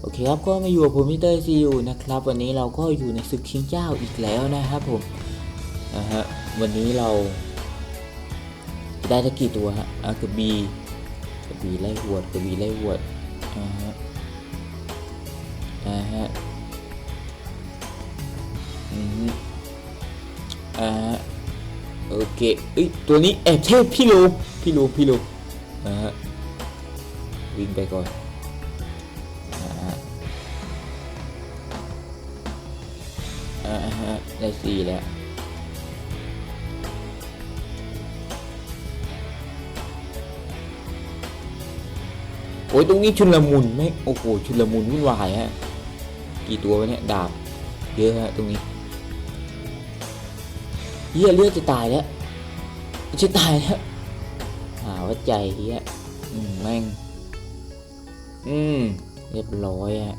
โอเคครับก็มาอยู่กับผมมิเตอร์ซีอูนะครับ วันนี้เราก็อยู่ในศึกชิงเจ้าอีกแล้วนะครับผมนะฮะวันนี้เราได้ทั้งกี่ตัวฮะอะกระบีกบีไล่หวดกบีไล่หวดอ่าฮะอ่าฮะอืมอ่าฮะโอเคเอ้ยตัวนี้แอบเทพพี่ลูพี่ลูพี่ลูนะฮะวิ่งไปก่อน อ่าฮะได้สี่แล้วโอ้ยตรงนี้ชุนละมุนไหมโอ้โหชุนละมุนวุ่นวายฮะกี่ตัววะเนี่ยดาบเยอะฮะตรงนี้เฮียเลือดจะตายแล้วจะตายแล้วหาว่าใจเฮียอืมแม่งอืมเรียบร้อยอะ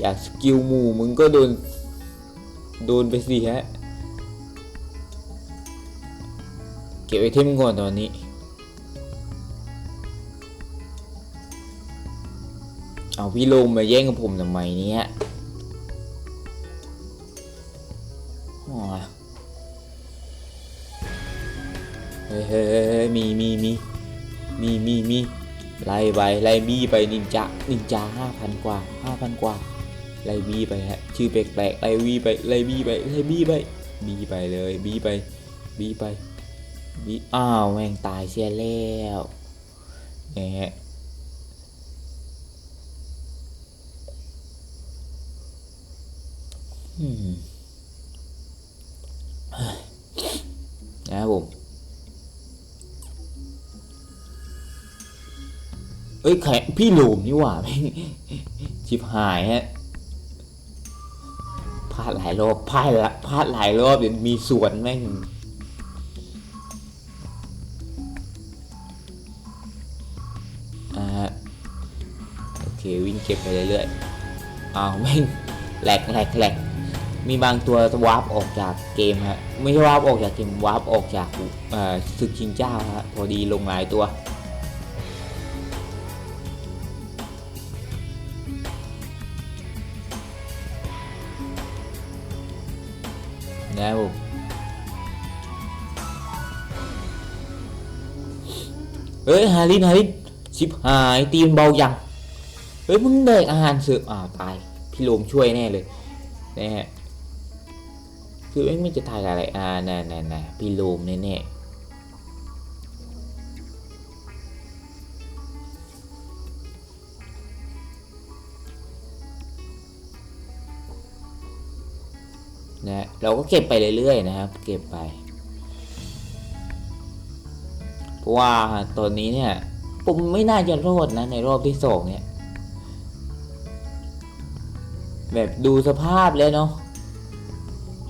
อยากสกิลหมู่มึงก็โดน โดนไปสิฮะ เก็บไอเทมก่อนตอนนี้ เอาพี่ลมมาแย่งกับผมทำไมเนี่ยอ๋อเฮ้ยเฮ้ยเฮ้ยเฮ้ยมีมีมีมีมีมีไล่ไปไล่บี้ไปนินจานินจาห้าพันกว่าห้าพันกว่า ไล่บี้ไปฮะชื่อแปลกๆไล่บี้ไปไล่บี้ไปไล่บี้ไปบีไปเลยบีไปบีไปบีอ้าวแม่งตายเสียแล้วเนี่ยฮะนะครับผมเอ้ยแขพี่หลูมนี่หว่าแม่งชิบหายฮะ ดหลายรอบพลาดละพลาดหลายรอบเดี๋ยวมีส่วนแม่งอ่าโอเควิ่งเก็บไปเรื่อยๆอ้าวแม่งแหลกแหลกแหลกมีบางตัววาร์ปออกจากเกมฮะไม่ใช่วาร์ปออกจากเกมวาร์ปออกจากอ่อศึกชิงเจ้าฮะพอดีลงหลายตัว แล้วเฮ้ยฮารินฮารินชิบหายตีนเบายังเฮ้ยมึงแดกอาหารเสืออ้าวตายพี่โลมช่วยแน่เลยนะฮะคือไม่ไม่จะตายอะไรอ่าน่น่น่น่พี่โลมแน่แนะเราก็เก็บไปเรื่อยๆนะครับ เก็บไป เพราะว่าตอนนี้เนี่ยผมไม่น่าจะรอดนะในรอบที่สองเนี่ย แบบดูสภาพแล้วเนาะ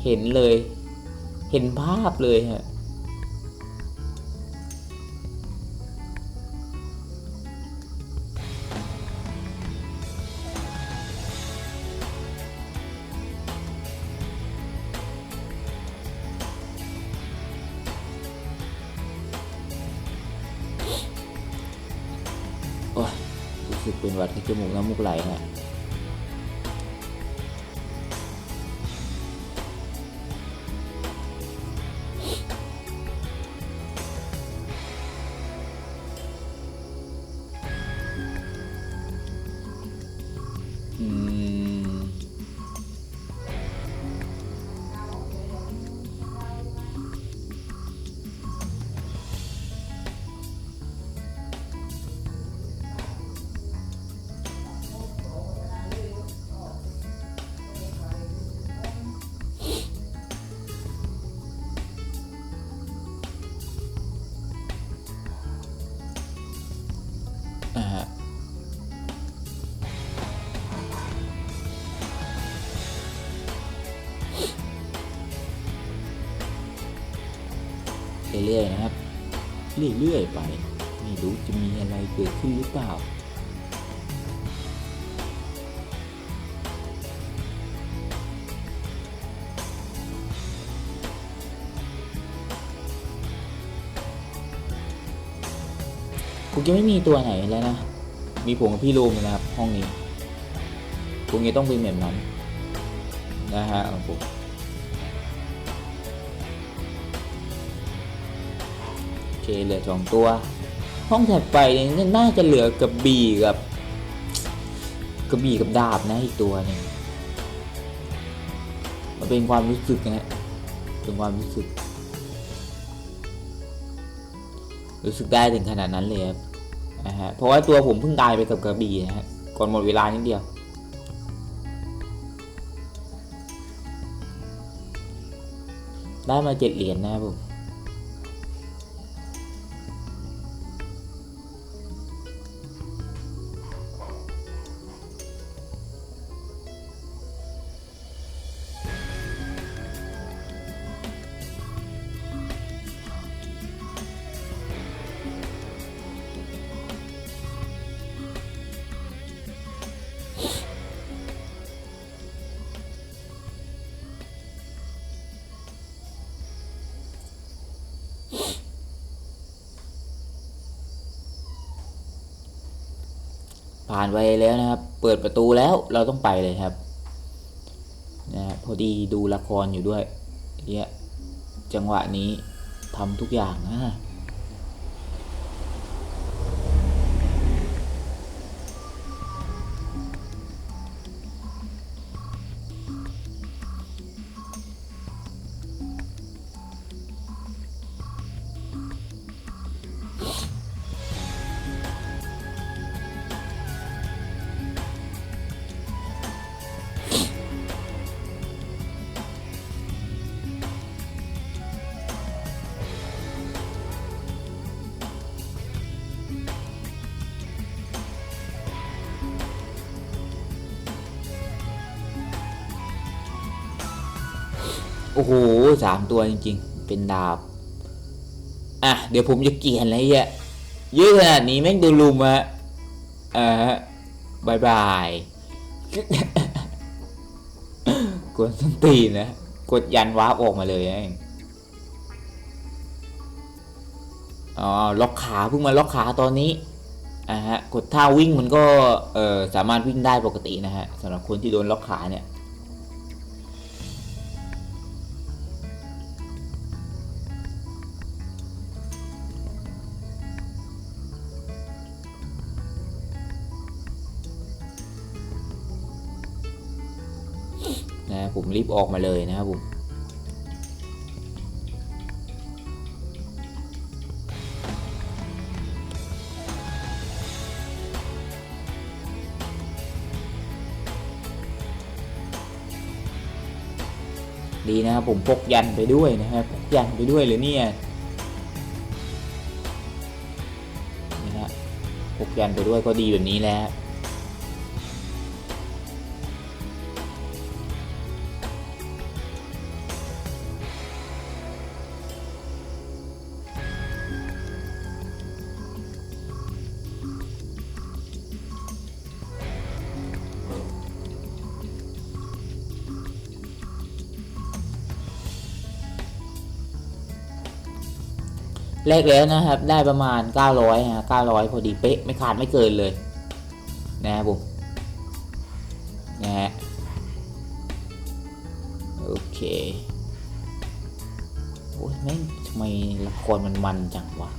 เห็นเลย เห็นภาพเลยฮะ สึกเป็นหวัดที่จมูกน้ำมูกไหลฮะ เรื่อยๆนะครับ เรื่อยๆไป ไม่รู้จะมีอะไรเกิดขึ้นหรือเปล่ากูจะไม่มีตัวไหนแล้วนะ มีผมกับพี่รูมนะครับ ห้องนี้ตรงนี้ต้องเป็นแบบนั้นนะฮะของผม เคเหลือสองตัว ห้องถัดไปเนี่ยน่าจะเหลือกระบี่กับกระบี่กับดาบนะอีกตัวหนึงมันเป็นความรู้สึกนะฮะเป็นความรู้สึก รู้สึกได้ถึงขนาดนั้นเลยครับนะฮะเพราะว่าตัวผมเพิ่งตายไปกับกระบี่นะฮะก่อนหมดเวลานิดเดียวได้มาเจ็ดเหรียญนะครับผม ผ่านไปแล้วนะครับ เปิดประตูแล้วเราต้องไปเลยครับนะพอดีดูละครอยู่ด้วยเนี่ยจังหวะนี้ทำทุกอย่างนะ อ้โหสามตัวจริงๆ เป็นดาบ อะ เดี๋ยวผมจะเกลียนอะไรเงี้ยเยอะขนาดนี้แม่งโดนลุมอะอ่าบายบายกดส้นตีนะ กดยันวาร์ปออกมาเลยเองอ๋อ ล็อกขาเพิ่งมาล็อกขาตอนนี้อ่าฮะ กดท่าวิ่งมันก็ เออสามารถวิ่งได้ปกตินะฮะสำหรับคนที่โดนล็อกขาเนี่ย ผมรีบออกมาเลยนะครับผมดีนะครับผมพกยันไปด้วยนะฮะพกยันไปด้วยเลยเนี่ยนะฮะพกยันไปด้วยก็ดีแบบนี้แล้ว แรกแล้วนะครับ ได้ประมาณ 900นะ900 พอดีเป๊ะ ไม่ขาดไม่เกินเลย นะครับผม นะฮะ โอเคโอ้ยแม่งทำไมละครมันมันจังวะ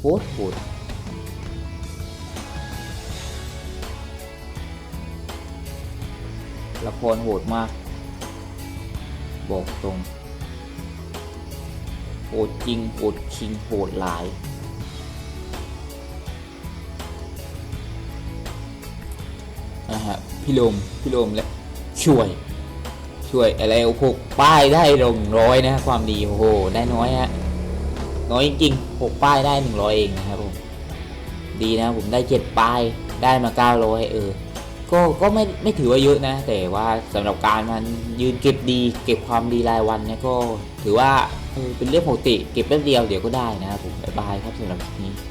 โหดโหดละครโหดมาก บอกตรง โหดจริงโหดคิงโหดหลาย นะฮะ พี่ลมพี่ลมและช่วย ช่วยอะไรโอ้โหป้ายได้ลงร้อยนะความดีโอ้โหได้น้อยฮะน้อยจริงๆหกป้ายได้หนึ่งร้อยเองนะครับผมดีนะผมได้เจ็ดป้ายได้มาเก้าร้อยเออก็ก็ไม่ไม่ถือว่าเยอะนะ แต่ว่าสำหรับการมันยืนเก็บดี เก็บความดีรายวันเนี่ยก็ถือว่า เป็นเรื่องปกติเก็บแป๊บเดียวเดี๋ยวก็ได้นะครับผมบ๊ายบายครับสำหรับคลิปนี้